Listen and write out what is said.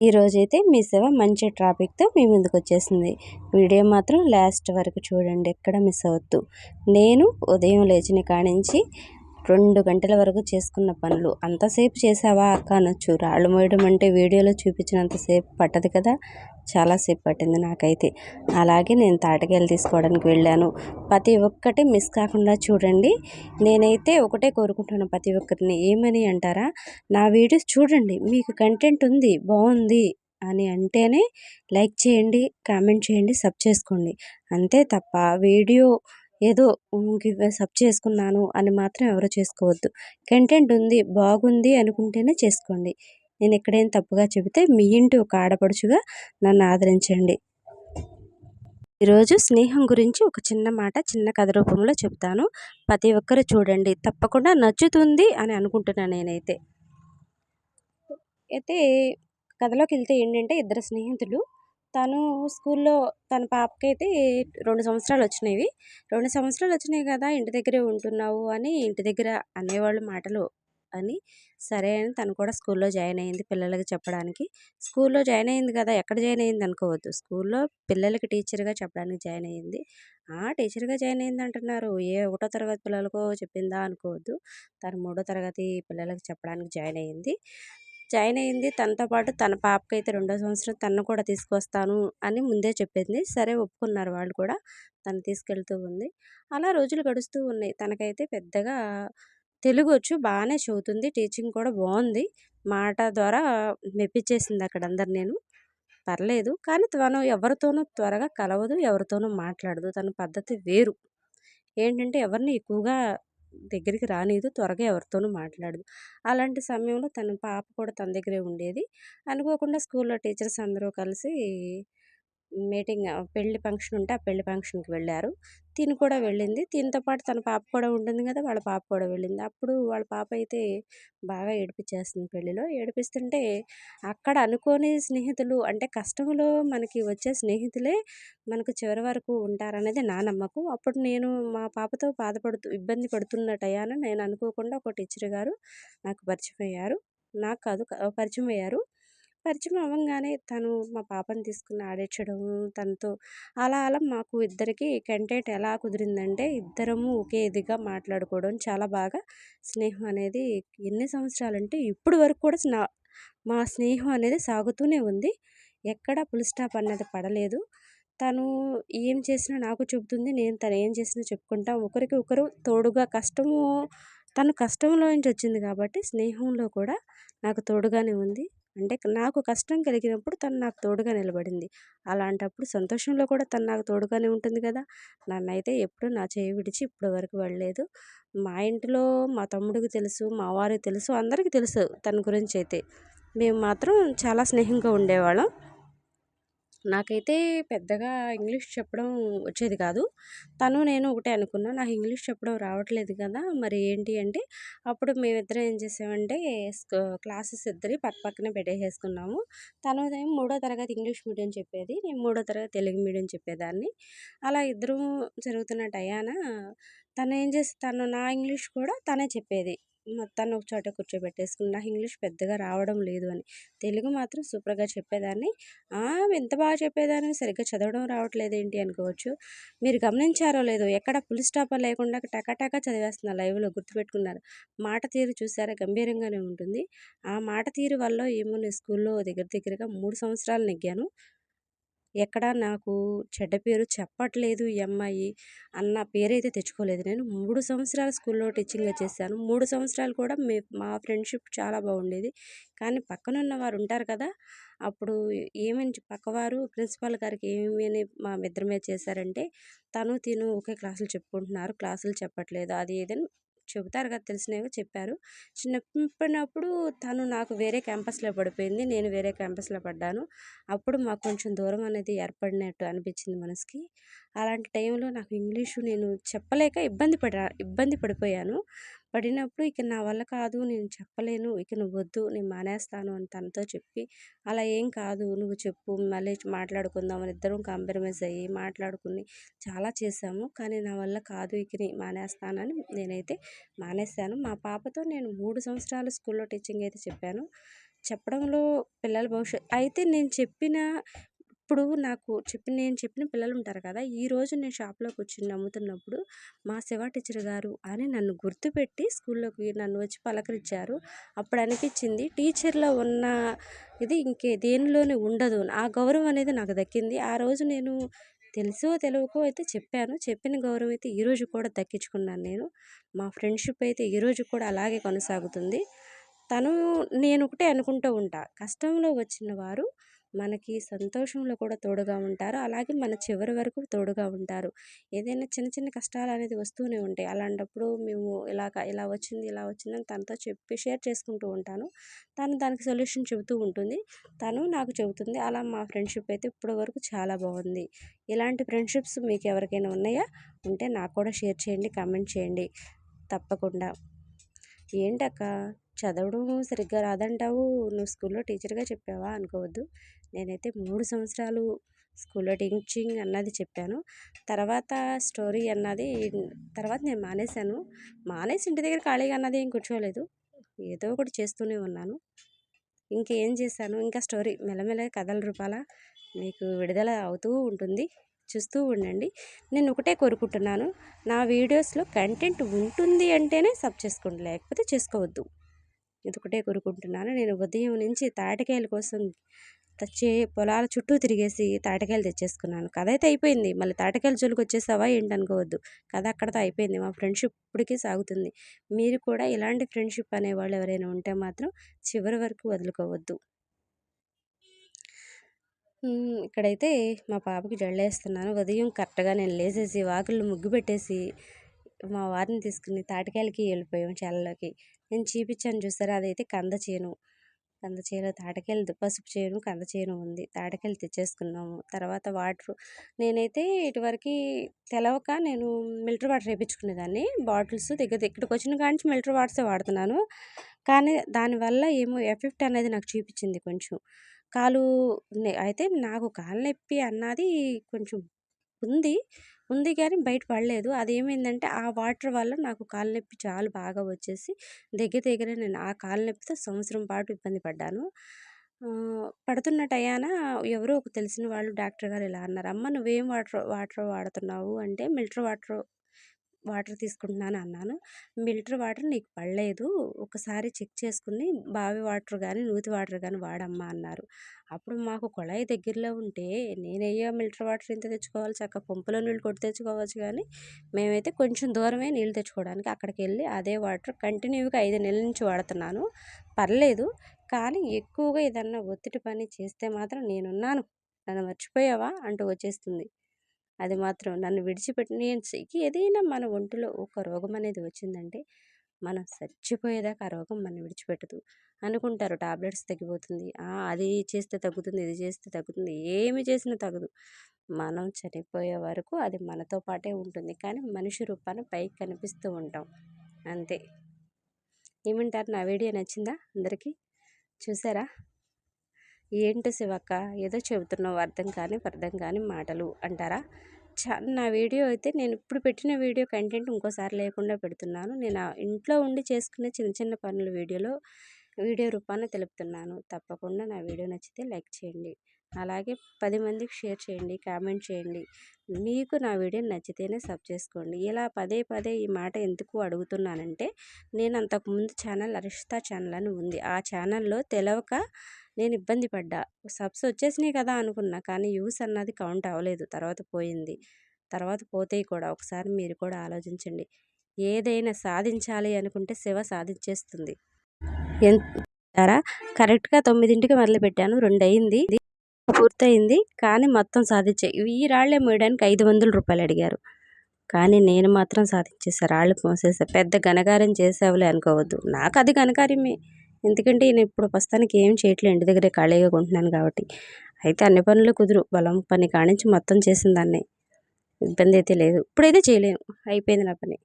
ఈరోజైతే మీ సేవ మంచి ట్రాఫిక్తో మీ ముందుకు వచ్చేసింది వీడియో మాత్రం లాస్ట్ వరకు చూడండి ఎక్కడ మిస్ అవద్దు నేను ఉదయం లేచిన కానించి రెండు గంటల వరకు చేసుకున్న పనులు. అంతసేపు చేసావా అక్క అనొచ్చు. రాళ్ళు మోయడం అంటే వీడియోలో చూపించినంతసేపు పట్టదు కదా? చాలాసేపు పట్టింది నాకైతే. అలాగే నేను తాటకాయలు తీసుకోవడానికి వెళ్ళాను. ప్రతి ఒక్కటి మిస్ కాకుండా చూడండి. నేనైతే ఒకటే కోరుకుంటున్నాను ప్రతి ఒక్కరిని. ఏమని అంటారా? నా వీడియోస్ చూడండి. మీకు కంటెంట్ ఉంది బాగుంది అని అంటేనే లైక్ చేయండి కామెంట్ చేయండి సబ్ చేసుకోండి. అంతే తప్ప వీడియో ఏదో సబ్ చేసుకున్నాను అని మాత్రం ఎవరు చేసుకోవద్దు. కంటెంట్ ఉంది బాగుంది అనుకుంటేనే చేసుకోండి. నేను ఎక్కడైనా తప్పుగా చెబితే మీ ఇంటి ఒక ఆడపడుచుగా నన్ను ఆదరించండి. ఈరోజు స్నేహం గురించి ఒక చిన్న మాట చిన్న కథ రూపంలో చెప్తాను. ప్రతి ఒక్కరు చూడండి. తప్పకుండా నచ్చుతుంది అని అనుకుంటున్నాను నేనైతే. అయితే కథలోకి వెళ్తే ఏంటంటే ఇద్దరు స్నేహితులు తను స్కూల్లో తన పాపకైతే రెండు సంవత్సరాలు వచ్చినాయి. రెండు సంవత్సరాలు వచ్చినాయి కదా ఇంటి దగ్గరే ఉంటున్నావు అని ఇంటి దగ్గర అనేవాళ్ళు మాటలు అని సరే అని తను కూడా స్కూల్లో జాయిన్ అయ్యింది పిల్లలకి చెప్పడానికి. స్కూల్లో జాయిన్ అయ్యింది కదా ఎక్కడ జాయిన్ అయ్యింది అనుకోవద్దు. స్కూల్లో పిల్లలకి టీచర్గా చెప్పడానికి జాయిన్ అయ్యింది టీచర్గా జాయిన్ అయింది అంటున్నారు. ఏ ఒకటో తరగతి పిల్లలకో చెప్పిందా అనుకోవద్దు. తను మూడో తరగతి పిల్లలకి చెప్పడానికి జాయిన్ అయ్యింది జాయిన్ అయింది. తనతో పాటు తన పాపకైతే రెండో సంవత్సరం తనను కూడా తీసుకొస్తాను అని ముందే చెప్పింది. సరే ఒప్పుకున్నారు వాళ్ళు కూడా. తను తీసుకెళ్తూ ఉంది. అలా రోజులు గడుస్తూ ఉన్నాయి. తనకైతే పెద్దగా తెలుగు వచ్చు. బాగానే చదువుతుంది. టీచింగ్ కూడా బాగుంది. మాట ద్వారా మెప్పించేసింది అక్కడ అందరు నేను. పర్లేదు. కానీ తను ఎవరితోనూ త్వరగా కలవదు. ఎవరితోనూ మాట్లాడదు. తన పద్ధతి వేరు. ఏంటంటే ఎవరిని ఎక్కువగా దగ్గరికి రానిదు త్వరగా ఎవరితోనూ మాట్లాడదు. అలాంటి సమయంలో తన పాప కూడా తన దగ్గరే ఉండేది. అనుకోకుండా స్కూల్లో టీచర్స్ అందరూ కలిసి మీటింగ్ పెళ్ళి ఫంక్షన్ ఉంటే ఆ పెళ్ళి ఫంక్షన్కి వెళ్ళారు. తిని కూడా వెళ్ళింది. తినతో పాటు తన పాప కూడా ఉంటుంది కదా! వాళ్ళ పాప కూడా వెళ్ళింది. అప్పుడు వాళ్ళ పాప అయితే బాగా ఏడిపించేస్తుంది పెళ్ళిలో ఏడిపిస్తుంటే అక్కడ అనుకోని స్నేహితులు అంటే కష్టంలో మనకి వచ్చే స్నేహితులే మనకు చివరి వరకు ఉంటారనేది నా నమ్మకం. అప్పుడు నేను మా పాపతో బాధపడుతూ ఇబ్బంది పడుతున్న టయాన నేను అనుకోకుండా ఒక టీచర్ గారు నాకు పరిచయం అయ్యారు. నాకు కాదు పరిచయం అయ్యారు. పరిచయం అవ్వగానే తను మా పాపని తీసుకుని ఆడించడం తనతో అలా అలా మాకు ఇద్దరికి కంటెంట్ ఎలా కుదిరిందంటే ఇద్దరము ఒకే ఇదిగా మాట్లాడుకోవడం. చాలా బాగా స్నేహం అనేది ఎన్ని సంవత్సరాలంటే ఇప్పుడు వరకు కూడా నా మా స్నేహం అనేది సాగుతూనే ఉంది. ఎక్కడ ఫుల్ స్టాప్ అన్నది పడలేదు. తను ఏం చేసినా నాకు చెబుతుంది నేను తను ఏం చేసినా చెప్పుకుంటాం. ఒకరికి ఒకరు తోడుగా కష్టము తను కష్టంలో నుంచి వచ్చింది కాబట్టి స్నేహంలో కూడా నాకు తోడుగానే ఉంది. అంటే నాకు కష్టం కలిగినప్పుడు తను నాకు తోడుగా నిలబడింది. అలాంటప్పుడు సంతోషంలో కూడా తను నాకు తోడుగానే ఉంటుంది కదా! నన్నైతే ఎప్పుడు నా చేయి విడిచి ఇప్పటి వరకు వెళ్ళలేదు. మా ఇంట్లో మా తమ్ముడికి తెలుసు మా వారికి తెలుసు అందరికీ తెలుసు తన గురించి అయితే. మేము మాత్రం చాలా స్నేహంగా ఉండేవాళ్ళం. నాకైతే పెద్దగా ఇంగ్లీష్ చెప్పడం వచ్చేది కాదు. తను నేను ఒకటే అనుకున్నా నాకు ఇంగ్లీష్ చెప్పడం రావట్లేదు కదా మరి ఏంటి అంటే అప్పుడు మేమిద్దరం ఏం చేసామంటే క్లాసెస్ ఇద్దరి పక్క పక్కనే పెట్టేసేసుకున్నాము. తను మూడో తరగతి ఇంగ్లీష్ మీడియం చెప్పేది నేను మూడో తరగతి తెలుగు మీడియం చెప్పేదాన్ని. అలా ఇద్దరూ జరుగుతున్న టయాన తను ఏం చేసి తను నా ఇంగ్లీష్ కూడా తనే చెప్పేది. మొత్తాన్ని ఒక చోట కూర్చోబెట్టేసుకుని నాకు ఇంగ్లీష్ పెద్దగా రావడం లేదు అని. తెలుగు మాత్రం సూపర్గా చెప్పేదాన్ని. ఎంత బాగా చెప్పేదాన్ని? సరిగ్గా చదవడం రావట్లేదు ఏంటి అనుకోవచ్చు. మీరు గమనించారో లేదో ఎక్కడ పులి స్టాప్ లేకుండా టకాటకా చదివేస్తున్నారు లైవ్లో గుర్తుపెట్టుకున్నారు. మాట తీరు చూసారా? గంభీరంగానే ఉంటుంది. ఆ మాట తీరు వల్ల ఏమో నేను స్కూల్లో దగ్గర దగ్గరగా మూడు సంవత్సరాలు నెగ్గాను. ఎక్కడ నాకు చెడ్డ పేరు చెప్పట్లేదు ఈ అమ్మాయి అన్న పేరైతే తెచ్చుకోలేదు. నేను మూడు సంవత్సరాలు స్కూల్లో టీచింగ్గా చేశాను. మూడు సంవత్సరాలు కూడా మే మా ఫ్రెండ్షిప్ చాలా బాగుండేది. కానీ పక్కనున్న వారు ఉంటారు కదా అప్పుడు ఏమని పక్కవారు ప్రిన్సిపాల్ గారికి ఏమని మా ఇద్దరి మీద చేశారంటే తను తిను ఒకే క్లాసులు చెప్పుకుంటున్నారు. క్లాసులు చెప్పట్లేదు అది ఏదని చెబుతారు కదా తెలిసినవి చెప్పారు. చిన్నప్పుడు తను నాకు వేరే క్యాంపస్లో పడిపోయింది. నేను వేరే క్యాంపస్లో పడ్డాను. అప్పుడు మాకు కొంచెం దూరం అనేది ఏర్పడినట్టు అనిపించింది మనసుకి. అలాంటి టైంలో నాకు ఇంగ్లీషు నేను చెప్పలేక ఇబ్బంది పడా ఇబ్బంది పడిపోయాను. పడినప్పుడు ఇక నా వల్ల కాదు నేను చెప్పలేను ఇక నువ్వు వద్దు నేను మానేస్తాను అని తనతో చెప్పి అలా ఏం కాదు నువ్వు చెప్పు మళ్ళీ మాట్లాడుకుందాం అని ఇద్దరం కాంప్రమైజ్ అయ్యి మాట్లాడుకుని చాలా చేసాము కానీ నా వల్ల కాదు ఇక మానేస్తానని నేనైతే మానేశాను. మా పాపతో నేను మూడు సంవత్సరాలు స్కూల్లో టీచింగ్ అయితే చెప్పాను. చెప్పడంలో పిల్లల భవిష్యత్ అయితే నేను చెప్పిన ఇప్పుడు నాకు చెప్పిన నేను చెప్పిన పిల్లలు ఉంటారు కదా ఈరోజు నేను షాప్లో వచ్చి నమ్ముతున్నప్పుడు మా శివ టీచర్ గారు అని నన్ను గుర్తుపెట్టి స్కూల్లోకి నన్ను వచ్చి పలకరించారు అప్పుడు అనిపించింది టీచర్లో ఉన్న ఇది ఇంకే దేనిలోనే ఉండదు. ఆ గౌరవం అనేది నాకు దక్కింది. ఆ రోజు నేను తెలుసో తెలుగుకో అయితే చెప్పాను. చెప్పిన గౌరవం అయితే ఈరోజు కూడా దక్కించుకున్నాను నేను. మా ఫ్రెండ్షిప్ అయితే ఈరోజు కూడా అలాగే కొనసాగుతుంది. తను నేను ఒకటే అనుకుంటూ ఉంటా. కష్టంలో వచ్చిన వారు మనకి సంతోషంలో కూడా తోడుగా ఉంటారు. అలాగే మన చివరి వరకు తోడుగా ఉంటారు. ఏదైనా చిన్న చిన్న కష్టాలు అనేది వస్తూనే ఉంటాయి. అలాంటప్పుడు మేము ఇలాగ ఇలా వచ్చింది ఇలా వచ్చిందని తనతో చెప్పి షేర్ చేసుకుంటూ ఉంటాను. తను దానికి సొల్యూషన్ చెబుతూ ఉంటుంది. తను నాకు చెబుతుంది. అలా మా ఫ్రెండ్షిప్ అయితే ఇప్పటి వరకు చాలా బాగుంది. ఇలాంటి ఫ్రెండ్షిప్స్ మీకు ఎవరికైనా ఉన్నాయా? ఉంటే నాకు కూడా షేర్ చేయండి కామెంట్ చేయండి. తప్పకుండా. ఏంటక్క? చదవడం సరిగ్గా రాదంటావు. నువ్వు స్కూల్లో టీచర్గా చెప్పావా? అనుకోవద్దు. నేనైతే మూడు సంవత్సరాలు స్కూల్లో టీచింగ్ అన్నది చెప్పాను. తర్వాత స్టోరీ అన్నది తర్వాత నేను మానేశాను. మానేసి ఇంటి దగ్గర ఖాళీగా అన్నది ఏం కూర్చోలేదు. ఏదో ఒకటి చేస్తూనే ఉన్నాను. ఇంకేం చేశాను? ఇంకా స్టోరీ మెల్లమెల్ల కథల రూపాల మీకు విడుదల అవుతూ ఉంటుంది. చూస్తూ ఉండండి. నేను ఒకటే కోరుకుంటున్నాను. నా వీడియోస్లో కంటెంట్ ఉంటుంది అంటేనే సబ్ చేసుకోండి. లేకపోతే చేసుకోవద్దు. ఇది ఒకటే కోరుకుంటున్నాను. నేను ఉదయం నుంచి తాటికాయల కోసం తెచ్చి పొలాల చుట్టూ తిరిగేసి తాటికాయలు తెచ్చేసుకున్నాను. కథ అయితే అయిపోయింది. మళ్ళీ తాటికాయల జోలికి వచ్చేసావా ఏంటి అనుకోవద్దు కథ అక్కడతో అయిపోయింది. మా ఫ్రెండ్షిప్ ఇప్పటికీ సాగుతుంది. మీరు కూడా ఇలాంటి ఫ్రెండ్షిప్ అనేవాళ్ళు ఎవరైనా ఉంటే మాత్రం చివరి వరకు వదులుకోవద్దు. ఇక్కడైతే మా పాపకి జల్లేస్తున్నాను ఉదయం కరెక్ట్గా నేను లేచేసి వాకిళ్ళు ముగ్గు పెట్టేసి మా వారిని తీసుకుని తాటికాయలకి వెళ్ళిపోయాం చేలలోకి. నేను చూపించాను చూసారా? అదైతే కంద చేను. కంద చీర తాటికాయలు పసుపు చేను కంద చీర ఉంది. తాటకెళ్ళి తెచ్చేసుకున్నాము. తర్వాత వాటర్ నేనైతే ఇటువరకు తెలవక నేను మిల్టర్ వాటర్ వేయించుకునేదాన్ని బాటిల్స్ దగ్గర ఇక్కడికి వచ్చిన కాడి మిల్టర్ వాటర్సే వాడుతున్నాను. కానీ దానివల్ల ఏమో ఎఫెక్ట్ అనేది నాకు చూపించింది కొంచెం. కాలు అయితే నాకు కాలు నొప్పి అన్నది కొంచెం ఉంది. ఉంది కానీ బయట పడలేదు. అదేమైందంటే ఆ వాటర్ వల్ల నాకు కాలు నొప్పి చాలా బాగా వచ్చేసి దగ్గర దగ్గర నేను ఆ కాలు నొప్పితో సంవత్సరం పాటు ఇబ్బంది పడ్డాను. పడుతున్న టయాన ఎవరో ఒక తెలిసిన వాళ్ళు డాక్టర్ గారు ఇలా అన్నారు. అమ్మ నువ్వేం వాటర్ వాటర్ వాడుతున్నావు? అంటే మిల్టర్ వాటర్ వాటర్ తీసుకుంటున్నాను అన్నాను. మిల్టర్ వాటర్ నీకు పడలేదు. ఒకసారి చెక్ చేసుకుని బావి వాటర్ కానీ నూతి వాటర్ కానీ వాడమ్మా అన్నారు. అప్పుడు మాకు కుళాయి దగ్గరలో ఉంటే నేనయ్యా మిల్టర్ వాటర్ ఎంత తెచ్చుకోవాలి? చక్క పంపులో నీళ్ళు కొట్టి తెచ్చుకోవచ్చు కానీ మేమైతే కొంచెం దూరమే నీళ్ళు తెచ్చుకోవడానికి అక్కడికి వెళ్ళి అదే వాటర్ కంటిన్యూగా ఐదు నెలల నుంచి వాడుతున్నాను. పర్లేదు కానీ ఎక్కువగా ఏదన్నా ఒత్తిడి పని చేస్తే మాత్రం నేనున్నాను. నన్ను మర్చిపోయావా? అంటూ వచ్చేస్తుంది. అది మాత్రం నన్ను విడిచిపెట్టి ఏదైనా మన ఒంటిలో ఒక రోగం అనేది వచ్చిందంటే మనం చచ్చిపోయేదాకా ఆ రోగం మనం విడిచిపెట్టదు. అనుకుంటారు టాబ్లెట్స్ తగ్గిపోతుంది. అది చేస్తే తగ్గుతుంది ఇది చేస్తే తగ్గుతుంది. ఏమి చేసినా తగ్గదు. మనం చనిపోయే వరకు అది మనతో పాటే ఉంటుంది. కానీ మనిషి రూపాన పైకి కనిపిస్తూ ఉంటాం. అంతే. ఏమంటారు? నా వీడియో నచ్చిందా అందరికీ? చూసారా? ఏంటి శివక్క? ఏదో చెబుతున్నావు అర్థం కాని అర్థం కాని మాటలు అంటారా? చా నా వీడియో అయితే నేను ఇప్పుడు పెట్టిన వీడియో కంటెంట్ ఇంకోసారి లేకుండా పెడుతున్నాను. నేను ఇంట్లో ఉండి చేసుకునే చిన్న చిన్న పనుల వీడియోలో వీడియో రూపాన తెలుపుతున్నాను. తప్పకుండా నా వీడియో నచ్చితే లైక్ చేయండి. అలాగే పది మందికి షేర్ చేయండి కామెంట్ చేయండి. మీకు నా వీడియో నచ్చితేనే సబ్ చేసుకోండి. ఇలా పదే పదే ఈ మాట ఎందుకు అడుగుతున్నానంటే నేను అంతకుముందు ఛానల్ అరిష్తా ఛానల్ అని ఉంది. ఆ ఛానల్లో తెలవక నేను ఇబ్బంది పడ్డా. సబ్స్ వచ్చేసినాయి కదా అనుకున్నా కానీ యూస్ అన్నది కౌంట్ అవ్వలేదు. తర్వాత పోయింది. తర్వాత పోతే కూడా. ఒకసారి మీరు కూడా ఆలోచించండి. ఏదైనా సాధించాలి అనుకుంటే శివ సాధించేస్తుంది. ఎంత కరెక్ట్గా తొమ్మిదింటికి మొదలుపెట్టాను రెండు అయింది పూర్తయింది కానీ మొత్తం సాధించే ఈ రాళ్ళే మోయడానికి ఐదు వందల రూపాయలు అడిగారు. కానీ నేను మాత్రం సాధించేసా రాళ్ళు మోసేసా పెద్ద ఘనకార్యం చేసావులే అనుకోవద్దు. నాకు అది ఘనకార్యమే. ఎందుకంటే నేను ఇప్పుడు ప్రస్తుతానికి ఏం చేయట్లేదు ఇంటి దగ్గరే ఖాళీగా కొంటున్నాను కాబట్టి. అయితే అన్ని పనులు కుదురు బలం పని కానించి మొత్తం చేసిన దాన్ని ఇబ్బంది అయితే లేదు. ఇప్పుడైతే చేయలేను. అయిపోయింది నా పని.